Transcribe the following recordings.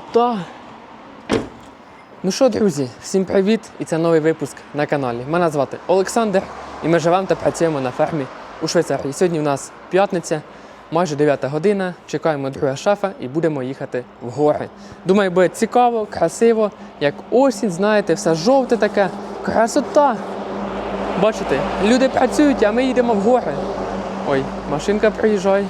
красота. Ну що, друзі, всім привіт! І це новий випуск на каналі. Мене звати Олександр, і ми живемо та працюємо на фермі у Швейцарії. Сьогодні у нас п'ятниця, майже 9 година. Чекаємо друга шефа і будемо їхати в гори. Думаю, буде цікаво, красиво, як осінь, знаєте, все жовте таке. Красота! Бачите, люди працюють, а ми їдемо в гори. Ой, машинка приїжджає.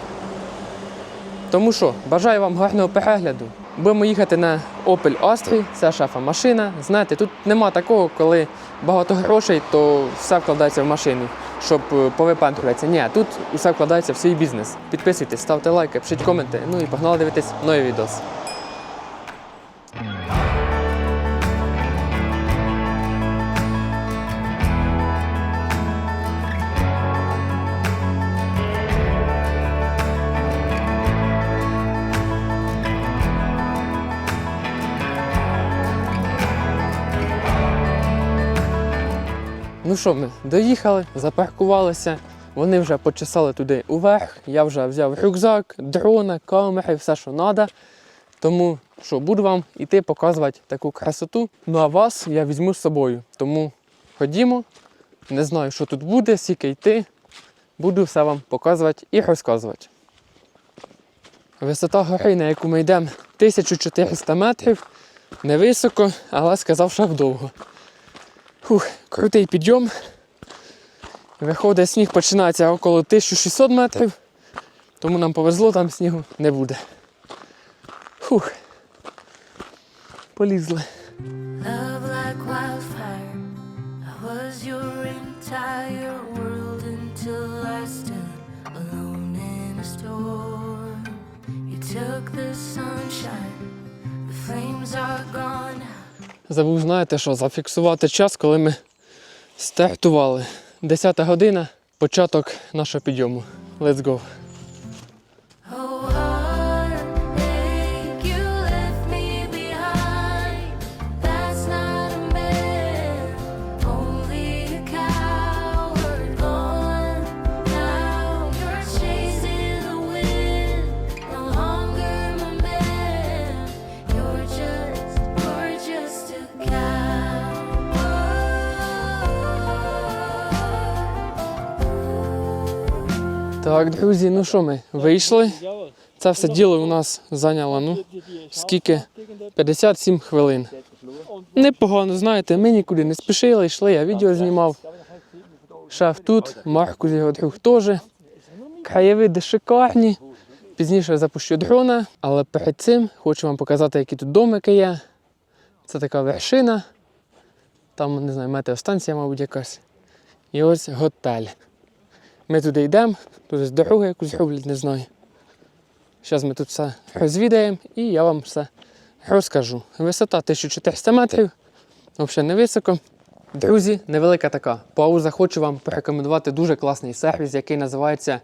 Тому що бажаю вам гарного перегляду. Будемо їхати на Opel Astra, це шафа машина. Знаєте, тут нема такого, коли багато грошей, то все вкладається в машину, щоб повипантуватися. повипентруватися. Ні, тут усе вкладається в свій бізнес. Підписуйтесь, ставте лайки, пишіть коменти. Ну і погнали дивитись нові відос. Ну що, ми доїхали, запаркувалися. Вони вже почесали туди уверх. Я вже взяв рюкзак, дрона, камери, все, що треба. Тому що буду вам іти показувати таку красоту. Ну а вас я візьму з собою. Тому ходімо. Не знаю, що тут буде, скільки йти. Буду все вам показувати і розказувати. Висота гори, на яку ми йдемо, 1400 метрів. Невисоко, але сказав, що довго. Фух, крутий підйом. Виходить, сніг починається около 1600 метрів, тому нам повезло, там снігу не буде. Фух. Полізли. Took the sunshine, the flames are gone. Забув, знаєте що, зафіксувати час, коли ми стартували. 10 година, початок нашого підйому. Let's go. Так, друзі, ну що ми вийшли. Це все діло у нас зайняло, ну, скільки? 57 хвилин. Непогано, знаєте, ми нікуди не спішили, йшли, я відео знімав. Шеф тут, Маркус його друг теж. Краєвиди шикарні. Пізніше я запущу дрона, але перед цим хочу вам показати, які тут домики є. Це така вершина. Там, не знаю, метеостанція, мабуть, якась. І ось готель. Ми туди йдемо, тут дорогу якусь роблять, не знаю. Зараз ми тут все розвідаємо і я вам все розкажу. Висота 1400 метрів, взагалі невисоко. Друзі, невелика така пауза. Хочу вам порекомендувати дуже класний сервіс, який називається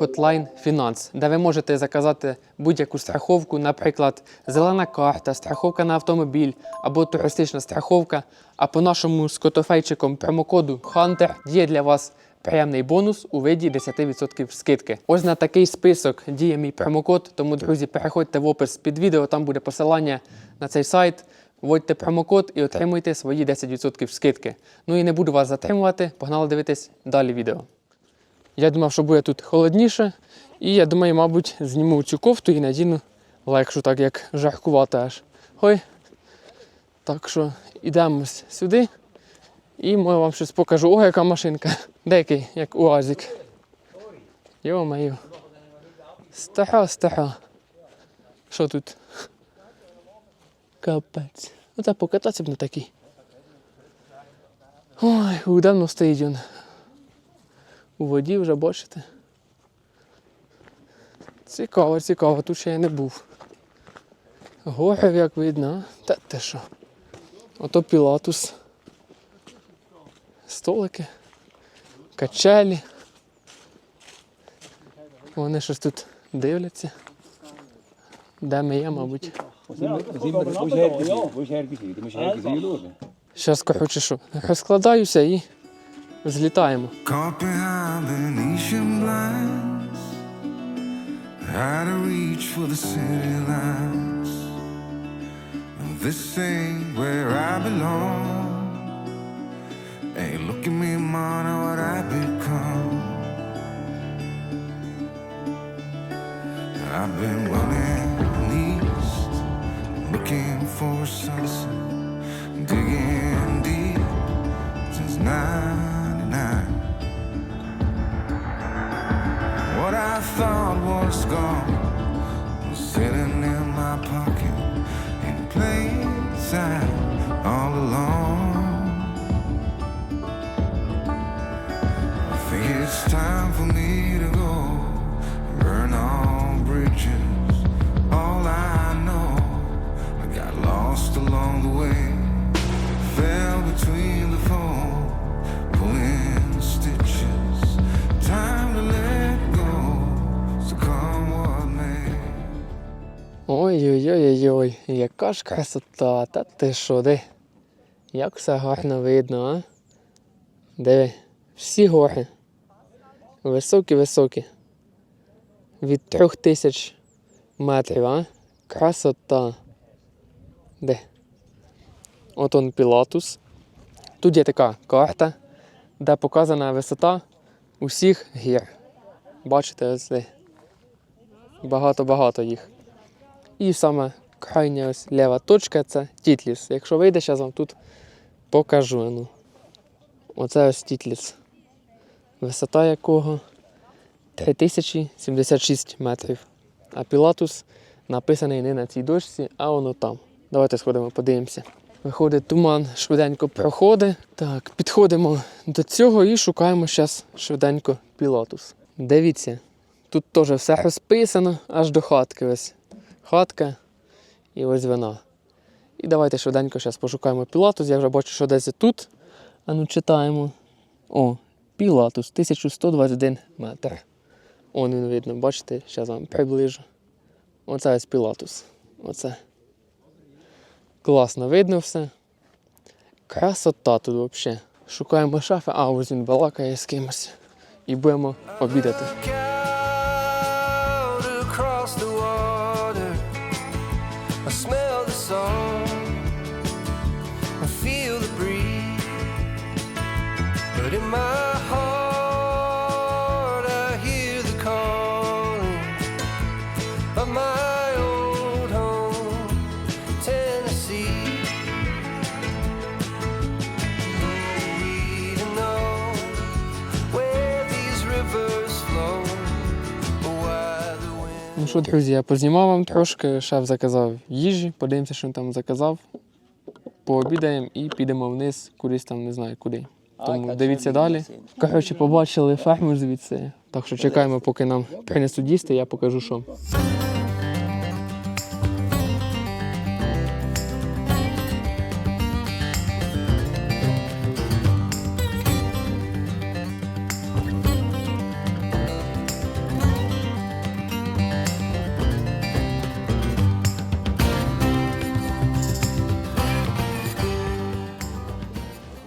Hotline Finance, де ви можете заказати будь-яку страховку, наприклад, зелена карта, страховка на автомобіль або туристична страховка. А по нашому з котофейчиком промокоду Hunter діє для вас приємний бонус у виді 10% скидки. Ось на такий список діє мій промокод. Тому, друзі, переходьте в опис під відео, там буде посилання на цей сайт. Вводьте промокод і отримуйте свої 10% скидки. Ну і не буду вас затримувати, погнали дивитись далі відео. Я думав, що буде тут холодніше, і я думаю, мабуть, зніму цю кофту і надіну легшу, так як жаркувати аж. Ой. Так що йдемо сюди. І я вам щось покажу. О, яка машинка. Деякий, як УАЗик. Йо-моє. Стара, стара. Що тут? Капець. Ну та покататися б на такій. Ой, давно стоїть він. У воді вже бачите. Цікаво, цікаво, тут ще я не був. Горів, як видно, а? Та те що? Ото Пілатус. Столики, качелі. Вони щось тут дивляться. Де ми є, мабуть. Зараз, коротше, що, розкладаюся і злітаємо. Out of reach this ain't where I belong. Hey, look at me, man, what I've become. I've been running east, looking for a sunset, digging deep since 99. What I thought was gone Ой-ой-ой-ой, яка ж красота, та ти що, де? Як все гарно видно, а? Диви, всі гори. Високі-високі. Від трьох тисяч метрів, а? Красота. Де? От он Пілатус. Тут є така карта, де показана висота усіх гір. Бачите, ось де. Багато-багато їх. І саме крайня ось ліва точка це Тітліс. Якщо вийде, зараз вам тут покажу. Ну. Оце ось Тітліс. Висота якого 3076 метрів. А Пілатус написаний не на цій дошці, а воно там. Давайте сходимо, подивимося. Виходить, туман швиденько проходить. Так, підходимо до цього і шукаємо зараз швиденько Пілатус. Дивіться, тут теж все розписано аж до хатки. Ось хатка і ось вона. І давайте швиденько зараз пошукаємо Пілатус. Я вже бачу, що десь тут. А ну читаємо. О, Пілатус, 1121 метр. Он він видно, бачите, зараз вам приближу. Оце ось Пілатус. Оце. Класно видно все. Красота тут взагалі. Шукаємо шафи, а ось він балакає з кимось. І будемо обідати. A smell Ну що, друзі, я познімав вам трошки, шеф заказав їжі, подивимося, що він там заказав. Пообідаємо і підемо вниз, кудись там не знаю куди. Тому дивіться далі. Коротше, побачили ферму звідси. Так що чекаємо, поки нам принесуть їсти, я покажу, що.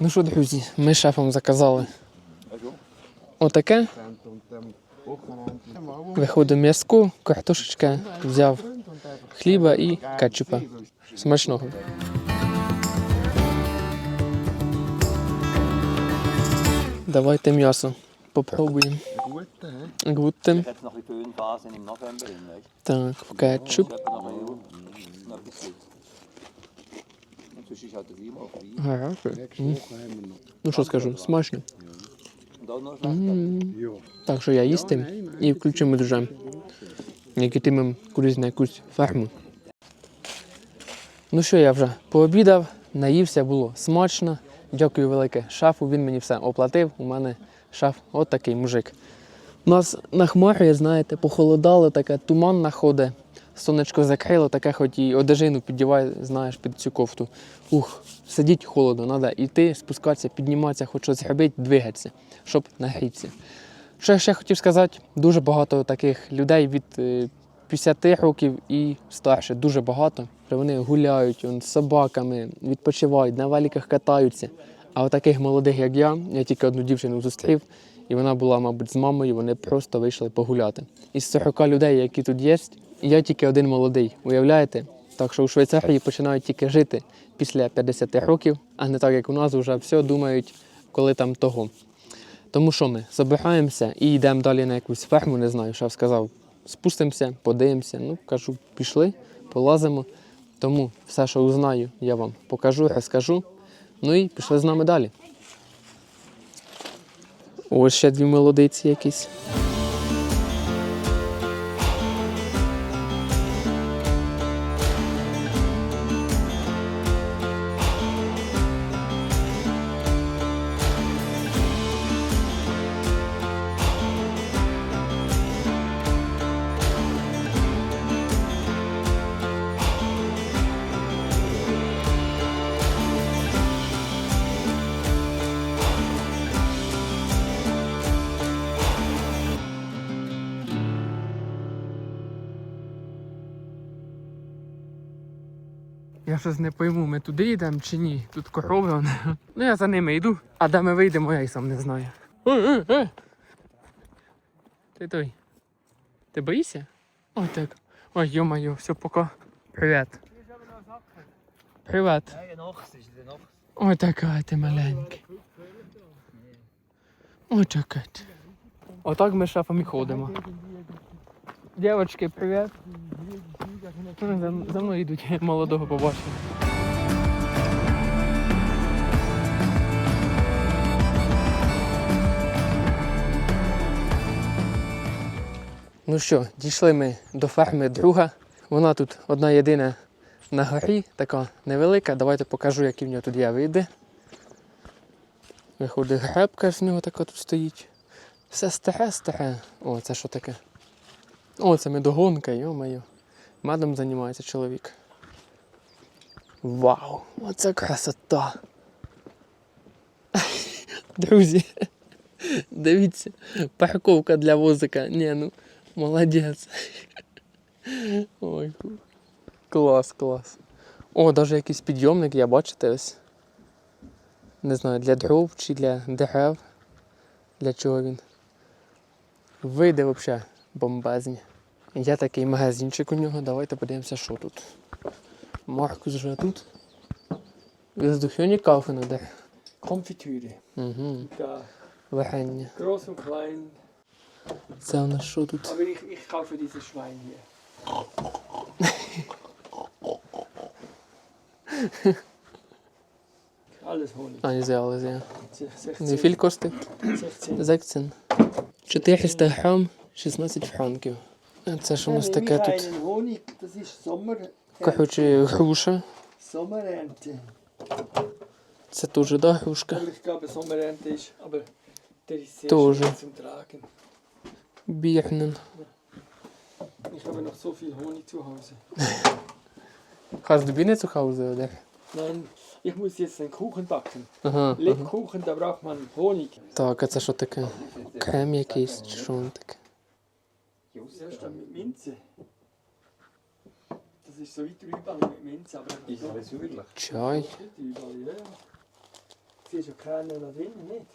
Ну що, друзі, ми шефом заказали отаке. Виходить м'язку, картошечка, взяв хліба і кетчупа. Смачного. Давайте м'ясо попробуємо. Гуттем. Jetzt noch Ну що скажу, смачно. Schlechter. Так що я їсти і включимо дуже, як ітимемо кудись на якусь ферму. Ну що, я вже пообідав, наївся, було смачно. Дякую велике шафу, він мені все оплатив. У мене шаф от такий мужик. У нас нахмарює, знаєте, похолодало, таке туман находить, сонечко закрило, таке хоч і одежину піддівай, знаєш, під цю кофту. Ух, сидіть холодно, треба йти, спускатися, підніматися, хоч щось робити, двигатися, щоб нагрітися. Що я ще хотів сказати, дуже багато таких людей від е, 50 років і старше, дуже багато. Вони гуляють з собаками, відпочивають, на великах катаються. А от таких молодих, як я, я тільки одну дівчину зустрів, і вона була, мабуть, з мамою, вони просто вийшли погуляти. Із 40 людей, які тут є, я тільки один молодий. Уявляєте? Так що у Швейцарії починають тільки жити після 50 років, а не так, як у нас вже все думають, коли там того. Тому що ми забираємося і йдемо далі на якусь ферму, не знаю, що я сказав. Спустимося, подивимося. Ну, кажу, пішли, полазимо. Тому все, що узнаю, я вам покажу, розкажу. Ну і пішли з нами далі. Ось ще дві молодиці якісь. Я щось не пойму, ми туди йдемо чи ні. Тут корови. вони. Ну я за ними йду, а де ми вийдемо, я й сам не знаю. Ой, ой, ой. Ти той. Ти боїшся? Ой так. Ой, йо-моє, все, пока. Привіт. Привіт. Ой, така ти маленький. Ой, така ти. Отак ми з шефом і ходимо. Дівчатки, привіт. За, за мною йдуть, молодого побачив. Ну що, дійшли ми до ферми друга. Вона тут одна єдина на горі, така невелика. Давайте покажу, які в нього тут є види. Виходить гребка з нього така тут стоїть. Все старе, старе. О, це що таке? О, це медогонка, йо-моє. Медом займається чоловік. Вау! Оце красота! Друзі, дивіться, парковка для возика. Ні, ну, молодець. Ой, клас, клас. О, навіть якийсь підйомник, я бачите ось. Не знаю, для дров чи для дерев. Для чого він. Вийде взагалі бомбезні. Є такий магазинчик у нього. Давайте подивимося, що тут. Маркус вже тут. Воздухоні kaufen, де. Konfitüre. Угу. Da Варення. groß und klein. Це у нас що тут? Aber ich, ich kaufe dieses Schwein hier. Alles Honig. А, не взяли. 16. Не філь коштує? 16. Зекцин. 400 грам, 16 франків. Це що у нас таке тут? Коротше, груша. Це теж да, грушка. Tragen. Бірнен. Ich habe noch so viel Honig zu Hause. Hast du Biene zu Hause, oder? Nein, ich muss jetzt einen Kuchen backen. Ага. Lebkuchen, da braucht man Honig. Так, а це що таке? Крем якийсь, чи що воно таке? Ja, ist dann mit Minze. Das ist so wie Trübal mit Minze, aber Ist das wirklich? Чай. nicht Trübal, ja. ja. Siehst du keinen da drinnen, nicht?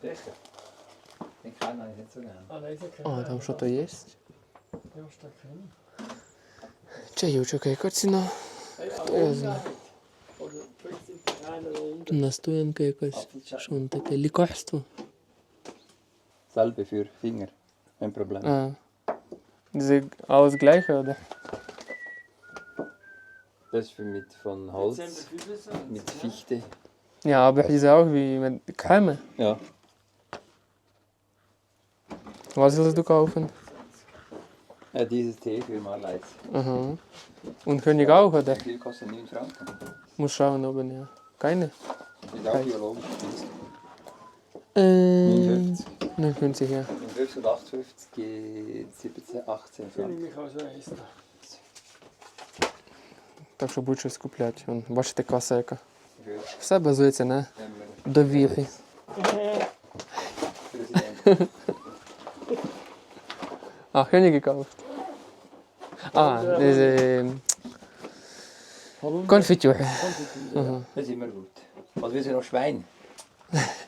Sicher. Den kann ich nicht so gerne. Ah, nein, ist ja kein А, там що-то є? Ja, ist da kein. Чайочок, а яка ціна? Hey, Ja, aber so. Oder 15 kleiner da unten. Настоянка якась. Що воно таке? Лікарство? Salbe für Finger. Ein Problem. А. Diese alles gleiche, oder? Das ist für mit von Holz, Dezember 25. mit Fichte. Ja, aber diese auch wie mit Creme. Ja. Was willst du kaufen? Äh, dieses Tee für Marleitz. Aha. Und König auch, oder? Wie viel kostet 9 Franken? Muss schauen, ob ja. Keine? Ist auch biologisch. Äh, 59. 59, ja. Und 558 geht 17, 18 Fühle ich Franken. mich auch so essen. Так що будь щось купляти. Вон, бачите, каса яка. Все базується на ähm, довірі. А, König gekauft. Ah, diese Konfitüre. Das ist immer gut. Was willst du noch Schwein?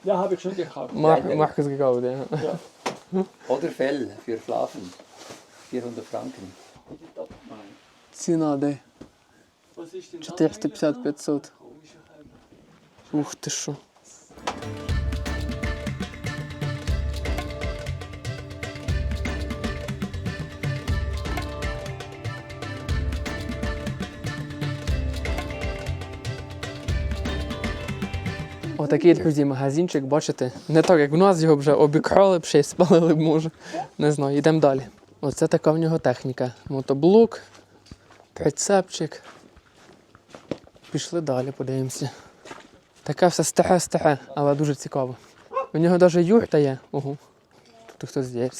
Ja, habe ich schon gekauft. Mar Markus gekauft, ja. Oder Fell für Schlafen. 400 Franken. Ціна де? Was ist denn 450-500. Ух ти що. Отакий, друзі, магазинчик, бачите, не так, як в нас його вже обікрали б ще й спалили б, може. Не знаю, йдемо далі. Оце така в нього техніка. Мотоблок, прицепчик. Пішли далі, подивимося. Таке все стехе-стехе, але дуже цікаво. У нього навіть юрта є. Ого. Тут хтось є.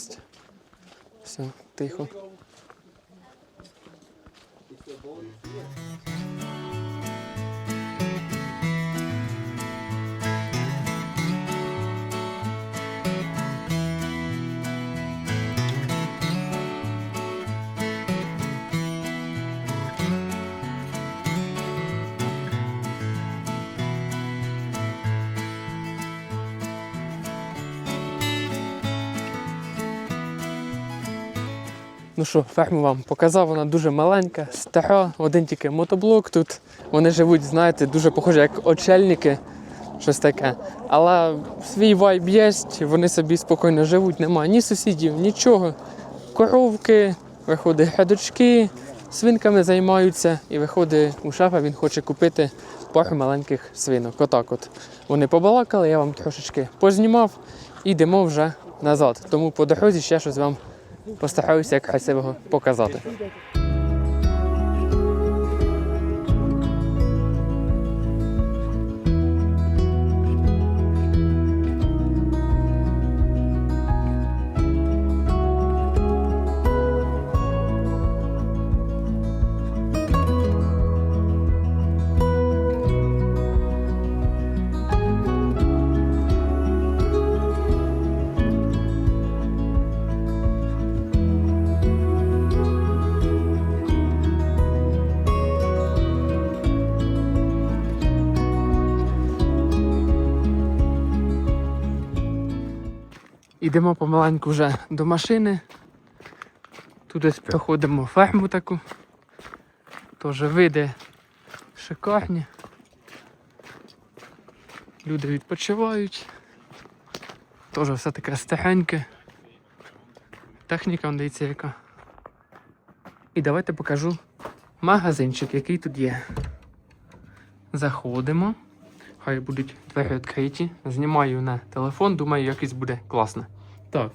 Все, тихо. Ну що, ферму вам показав, вона дуже маленька, стара, один тільки мотоблок тут. Вони живуть, знаєте, дуже похожі як очельники, щось таке. Але свій вайб є, вони собі спокійно живуть, немає ні сусідів, нічого. Коровки, виходить грядочки, свинками займаються і виходить у шефа, він хоче купити пару маленьких свинок. Отак от. Вони побалакали, я вам трошечки познімав і йдемо вже назад. Тому по дорозі ще щось вам постараюся як себе показати. Ідемо помаленьку вже до машини. Тут десь проходимо ферму таку. Теж види шикарні. Люди відпочивають. Теж все таке стехеньке. Техніка, он дивіться яка. І давайте покажу магазинчик, який тут є. Заходимо. Хай будуть двері відкриті. Знімаю на телефон, думаю, якийсь буде класно. Так.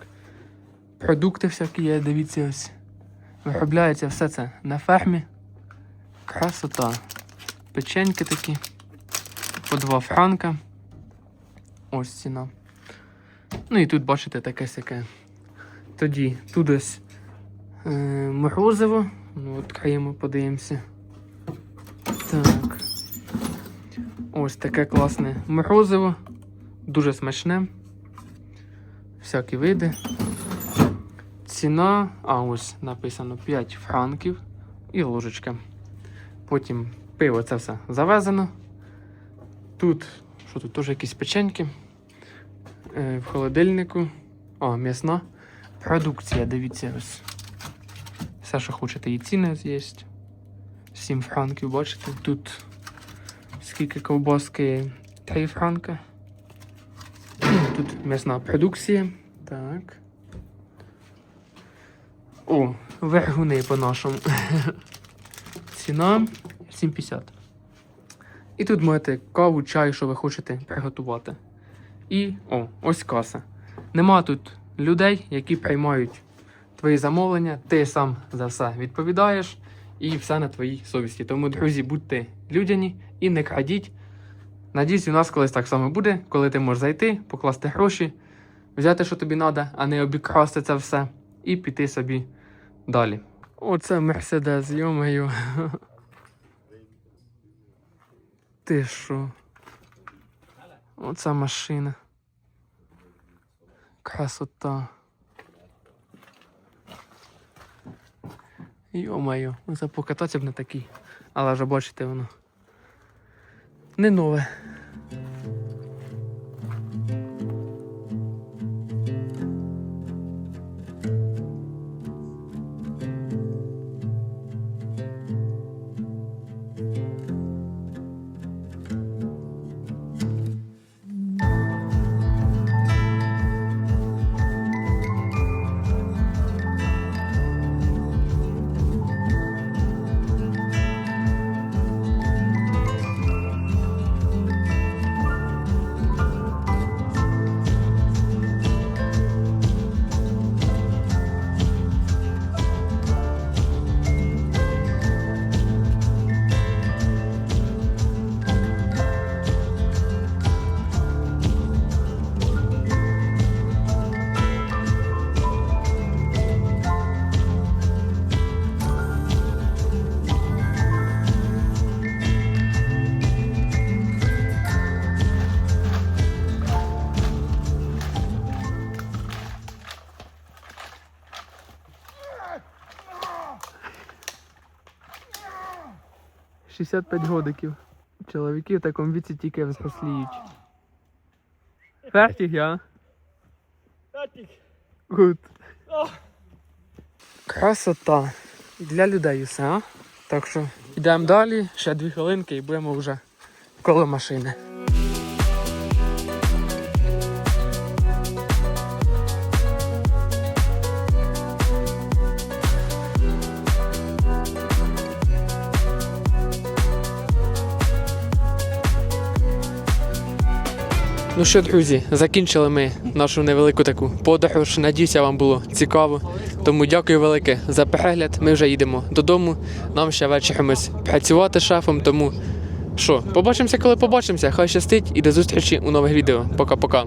Продукти всякі є, дивіться ось. Виробляється все це на фермі. Красота. Печеньки такі. По 2 франка. Ось ціна. Ну і тут бачите таке сяке. Тоді тут ось е, морозиво. Ну, відкриємо, подивимося. Так. Ось таке класне морозиво. Дуже смачне. Всякі види. Ціна, а ось написано 5 франків і ложечка. Потім пиво це все завезено. Тут, що тут теж якісь печеньки. Е, в холодильнику. О, м'ясна. Продукція, дивіться ось. Все, що хочете, і ось є. 7 франків, бачите? Тут скільки ковбаски 3 франка. Тут м'ясна продукція. Так. О, вергуни по-нашому. Ціна 7,50. І тут маєте каву, чай, що ви хочете приготувати. І о, ось каса. Нема тут людей, які приймають твої замовлення, ти сам за все відповідаєш і все на твоїй совісті. Тому, друзі, будьте людяні і не крадіть. Надіюсь, у нас колись так само буде, коли ти можеш зайти, покласти гроші, взяти, що тобі треба, а не обікрасти це все, і піти собі далі. Оце Мерседес, йомаю. Ти що? Оця машина. Красота. Йо-моє, це покататися б не такий. Але вже бачите воно. Не нове. 65 годиків. Чоловіки в такому віці тільки взросліють. Фертіг я? Гуд. Красота. Для людей усе, а? Так що йдемо далі, ще дві хвилинки і будемо вже коло машини. Ну що, друзі, закінчили ми нашу невелику таку подорож. Надіюся, вам було цікаво. Тому дякую велике за перегляд. Ми вже їдемо додому. Нам ще вечором працювати з шефом. Тому що, побачимося, коли побачимося. Хай щастить і до зустрічі у нових відео. Пока-пока.